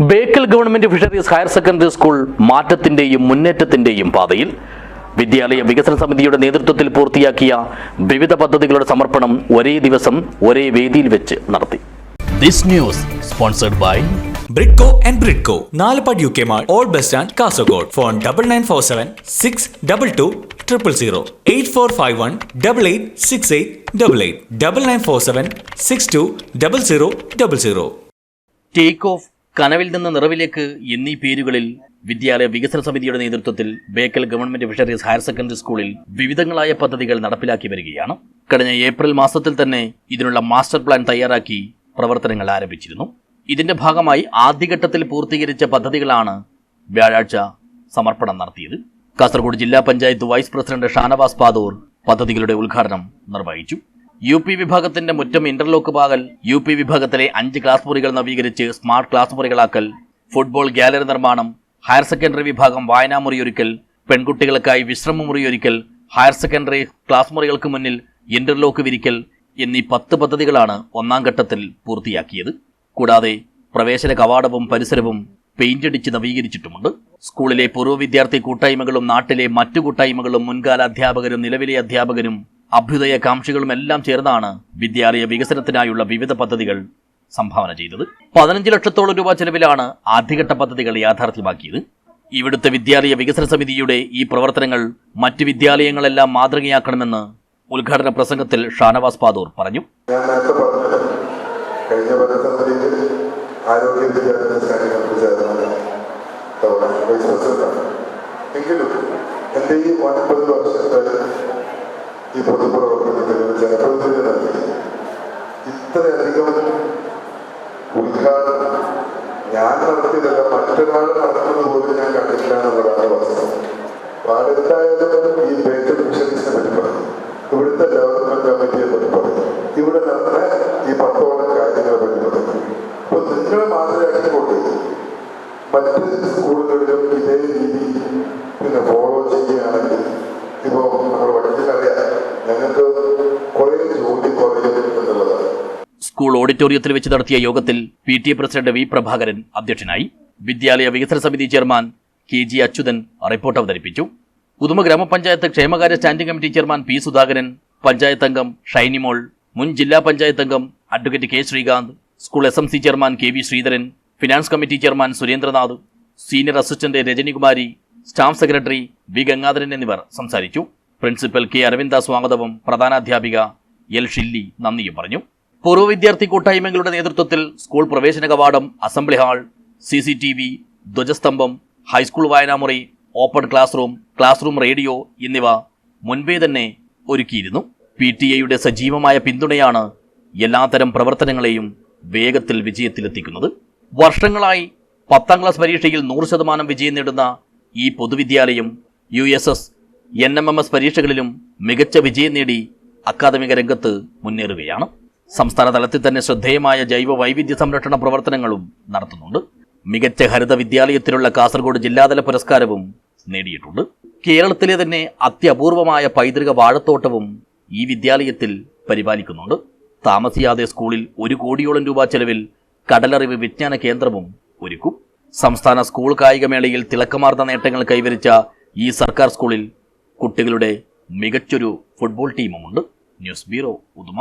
Bekal government fisheries higher secondary school മാറ്റത്തിന്റെയും മുന്നേറ്റത്തിന്റെയും പാതയിൽ വിദ്യാലയ വികസന സമിതിയുടെ നേതൃത്വത്തിൽ പൂർത്തിയാക്കിയ വിവിധ പദ്ധതികളുടെ സമർപ്പണം ഒരേ ദിവസം ഒരേ വേദിയിൽ വെച്ച് നടത്തി. This news sponsored by Bridco and Bridco Nalupad U K mall old bus stand Kasaragod phone double nine four seven six double two triple zero eight four five one double eight six eight double eight double nine four seven six two double zero double zero take off കനവിൽ നിന്ന് നിറവിലേക്ക് എന്നീ പേരുകളിൽ വിദ്യാലയ വികസന സമിതിയുടെ നേതൃത്വത്തിൽ Bekal government fisheries higher secondary സ്കൂളിൽ വിവിധങ്ങളായ പദ്ധതികൾ നടപ്പിലാക്കി വരികയാണ്. കഴിഞ്ഞ ഏപ്രിൽ മാസത്തിൽ തന്നെ ഇതിനുള്ള മാസ്റ്റർ പ്ലാൻ തയ്യാറാക്കി പ്രവർത്തനങ്ങൾ ആരംഭിച്ചിരുന്നു. ഇതിന്റെ ഭാഗമായി ആദ്യഘട്ടത്തിൽ പൂർത്തീകരിച്ച പദ്ധതികളാണ് വ്യാഴാഴ്ച സമർപ്പണം നടത്തിയത്. കാസർഗോഡ് ജില്ലാ പഞ്ചായത്ത് വൈസ് പ്രസിഡന്റ് ഷാനവാസ് പാദൂർ പദ്ധതികളുടെ ഉദ്ഘാടനം നിർവഹിച്ചു. യു പി വിഭാഗത്തിന്റെ മുറ്റം ഇന്റർലോക്ക് പാകൽ യു പി വിഭാഗത്തിലെ അഞ്ച് ക്ലാസ് മുറികൾ നവീകരിച്ച് സ്മാർട്ട് ക്ലാസ് മുറികളാക്കൽ ഫുട്ബോൾ ഗാലറി നിർമ്മാണം ഹയർ സെക്കൻഡറി വിഭാഗം വായനാ മുറിയൊരുക്കൽ പെൺകുട്ടികൾക്കായി വിശ്രമ മുറിയൊരുക്കൽ ഹയർ സെക്കൻഡറി ക്ലാസ് മുറികൾക്ക് മുന്നിൽ ഇന്റർലോക്ക് വിരിക്കൽ എന്നീ പത്ത് പദ്ധതികളാണ് ഒന്നാം ഘട്ടത്തിൽ പൂർത്തിയാക്കിയത്. കൂടാതെ പ്രവേശന കവാടവും പരിസരവും പെയിന്റ് അടിച്ച് നവീകരിച്ചിട്ടുമുണ്ട്. സ്കൂളിലെ പൂർവ വിദ്യാർത്ഥി കൂട്ടായ്മകളും നാട്ടിലെ മറ്റു കൂട്ടായ്മകളും മുൻകാല അധ്യാപകരും നിലവിലെ അധ്യാപകരും അഭ്യുദയ കാംക്ഷികളും എല്ലാം ചേർന്നാണ് വിദ്യാലയ വികസനത്തിനായുള്ള വിവിധ പദ്ധതികൾ സംഭാവന ചെയ്തത്. പതിനഞ്ച് ലക്ഷത്തോളം രൂപ ചെലവിലാണ് ആദ്യഘട്ട പദ്ധതികൾ യാഥാർത്ഥ്യമാക്കിയത്. ഇവിടുത്തെ വിദ്യാലയ വികസന സമിതിയുടെ ഈ പ്രവർത്തനങ്ങൾ മറ്റ് വിദ്യാലയങ്ങളെല്ലാം മാതൃകയാക്കണമെന്ന് ഉദ്ഘാടന പ്രസംഗത്തിൽ ഷാനവാസ് പാദൂർ പറഞ്ഞു. എങ്കിലും എന്റെ ഈ ഒൻപത് വർഷത്തെ ഈ പൊതുപ്രവർത്തനത്തിന് ജനപ്രതിനിധി നൽകി ഇത്രയധികം ഉദ്ഘാടനം ഞാൻ നടത്തിയതല്ല മറ്റൊരാൾ നടത്തുന്നത് പോലും ഞാൻ കണ്ടിട്ടില്ല എന്നുള്ളതാണ് വാസ്തവം അപ്പൊ ഈ ബേക്കൽ മിഷൻസിനെ പറ്റി പറഞ്ഞു. ഇവിടുത്തെ ഡെവലപ്മെന്റ് കമ്മിറ്റിയെ പറ്റി പറഞ്ഞു. ഇവിടെ നടന്ന ഈ പത്തോളം കാര്യങ്ങളെ പറ്റി പറഞ്ഞു. അപ്പൊ നിങ്ങളെ മാതൃകയാക്കിക്കൊണ്ട് മറ്റ് സ്കൂളുകളിലും ഇതേ രീതി പിന്നെ സ്കൂൾ ഓഡിറ്റോറിയത്തിൽ വെച്ച് നടത്തിയ യോഗത്തിൽ P T A president V Prabhakaran അധ്യക്ഷനായി വിദ്യാലയ വികസന സമിതി chairman K G Achuthan report അവതരിപ്പിച്ചു. പുതുമ ഗ്രാമപഞ്ചായത്ത് ക്ഷേമകാര്യ standing committee chairman P Sudhakaran panchayat അംഗം ഷൈനിമോൾ മുൻ ജില്ലാ പഞ്ചായത്ത് അംഗം advocate K Sreekanth school S M C chairman K V Sreedharan finance committee chairman Surendranath senior assistant Rajanikumari staff secretary V Gangadharan എന്നിവർ സംസാരിച്ചു. പ്രിൻസിപ്പൽ കെ അരവിന്ദ സ്വാഗതവും പ്രധാനാധ്യാപിക എൽ ഷില്ലി നന്ദിയും പറഞ്ഞു. പൂർവ വിദ്യാർത്ഥി കൂട്ടായ്മകളുടെ നേതൃത്വത്തിൽ സ്കൂൾ പ്രവേശന കവാടം assembly hall C C T V ധ്വജസ്തംഭം high school വായനാമുറി open class room class room radio എന്നിവ മുൻപേ തന്നെ ഒരുക്കിയിരുന്നു. പി ടി എയുടെ സജീവമായ പിന്തുണയാണ് എല്ലാത്തരം പ്രവർത്തനങ്ങളെയും വേഗത്തിൽ വിജയത്തിലെത്തിക്കുന്നത്. വർഷങ്ങളായി പത്താം ക്ലാസ് പരീക്ഷയിൽ നൂറ് ശതമാനം വിജയം നേടുന്ന ഈ പൊതുവിദ്യാലയം U S S N M M S പരീക്ഷകളിലും മികച്ച വിജയം നേടി അക്കാദമിക രംഗത്ത് മുന്നേറുകയാണ്. സംസ്ഥാന തലത്തിൽ തന്നെ ശ്രദ്ധേയമായ ജൈവ വൈവിധ്യ സംരക്ഷണ പ്രവർത്തനങ്ങളും നടത്തുന്നുണ്ട്. മികച്ച ഹരിത വിദ്യാലയത്തിലുള്ള കാസർഗോഡ് ജില്ലാതല പുരസ്കാരവും നേടിയിട്ടുണ്ട്. കേരളത്തിലെ തന്നെ അത്യപൂർവമായ പൈതൃക വാഴത്തോട്ടവും ഈ വിദ്യാലയത്തിൽ പരിപാലിക്കുന്നുണ്ട്. താമസിയാതെ സ്കൂളിൽ ഒരു കോടിയോളം രൂപ ചെലവിൽ കടലറിവ് വിജ്ഞാന കേന്ദ്രവും ഒരുക്കും. സംസ്ഥാന സ്കൂൾ കായികമേളയിൽ തിളക്കമാർന്ന നേട്ടങ്ങൾ കൈവരിച്ച ഈ സർക്കാർ സ്കൂളിൽ കുട്ടികളുടെ മികച്ചൊരു ഫുട്ബോൾ ടീമുമുണ്ട്. News bureau Uduma.